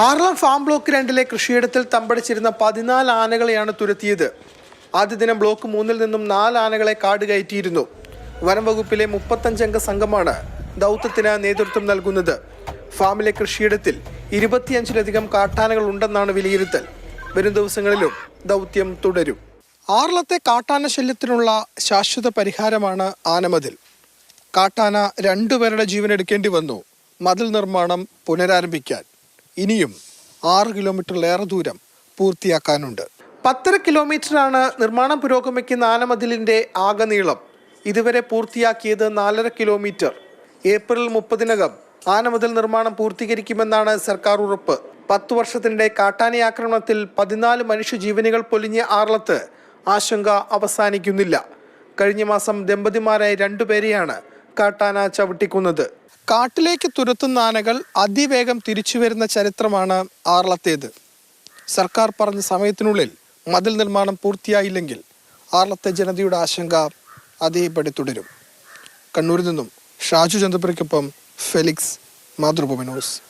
Aralam farm block രണ്ടിലെ കൃഷിയിടത്തിൽ തമ്പടിച്ചിരുന്ന പതിനാല് ആനകളെയാണ് തുരത്തിയത്. ആദ്യ ദിനം ബ്ലോക്ക് മൂന്നിൽ നിന്നും നാല് ആനകളെ കാട് കയറ്റിയിരുന്നു. വനം വകുപ്പിലെ മുപ്പത്തഞ്ചംഗ സംഘമാണ് ദൗത്യത്തിന് നേതൃത്വം നൽകുന്നത്. ഫാമിലെ കൃഷിയിടത്തിൽ ഇരുപത്തിയഞ്ചിലധികം കാട്ടാനകൾ ഉണ്ടെന്നാണ് വിലയിരുത്തൽ. വരും ദിവസങ്ങളിലും ദൗത്യം തുടരും. ആർളത്തെ കാട്ടാന ശല്യത്തിനുള്ള ശാശ്വത പരിഹാരമാണ് ആനമതിൽ. കാട്ടാന രണ്ടുപേരുടെ ജീവൻ എടുക്കേണ്ടി വന്നു. മതിൽ നിർമ്മാണം പുനരാരംഭിക്കാൻ. ഇനിയും ആറ് കിലോമീറ്ററിലേറെ ദൂരം പൂർത്തിയാക്കാനുണ്ട്. പത്തര കിലോമീറ്ററാണ് നിർമ്മാണം പുരോഗമിക്കുന്ന ആനമതിലിന്റെ ആകെ നീളം. ഇതുവരെ പൂർത്തിയാക്കിയത് നാലര കിലോമീറ്റർ. ഏപ്രിൽ മുപ്പതിനകം ആനമതിൽ നിർമ്മാണം പൂർത്തീകരിക്കുമെന്നാണ് സർക്കാർ ഉറപ്പ്. പത്തു വർഷത്തിനിടെ കാട്ടാനി ആക്രമണത്തിൽ പതിനാല് മനുഷ്യജീവനുകൾ പൊലിഞ്ഞ ആറളത്ത് ആശങ്ക അവസാനിക്കുന്നില്ല. കഴിഞ്ഞ മാസം ദമ്പതിമാരായ രണ്ടുപേരെയാണ് കാട്ടാന ചവിട്ടിക്കുന്നത്. കാട്ടിലേക്ക് തുരത്തുന്ന ആനകൾ അതിവേഗം തിരിച്ചു വരുന്ന ചരിത്രമാണ് ആറളത്തേത്. സർക്കാർ പറഞ്ഞ സമയത്തിനുള്ളിൽ മതിൽ നിർമ്മാണം പൂർത്തിയായില്ലെങ്കിൽ ആറളത്തെ ജനതയുടെ ആശങ്ക അതേപടി തുടരും. കണ്ണൂരിൽ നിന്നും ഷാജു ചന്ദ്രപുരയ്ക്കൊപ്പം ഫെലിക്സ് മാതൃഭൂമി ന്യൂസ്.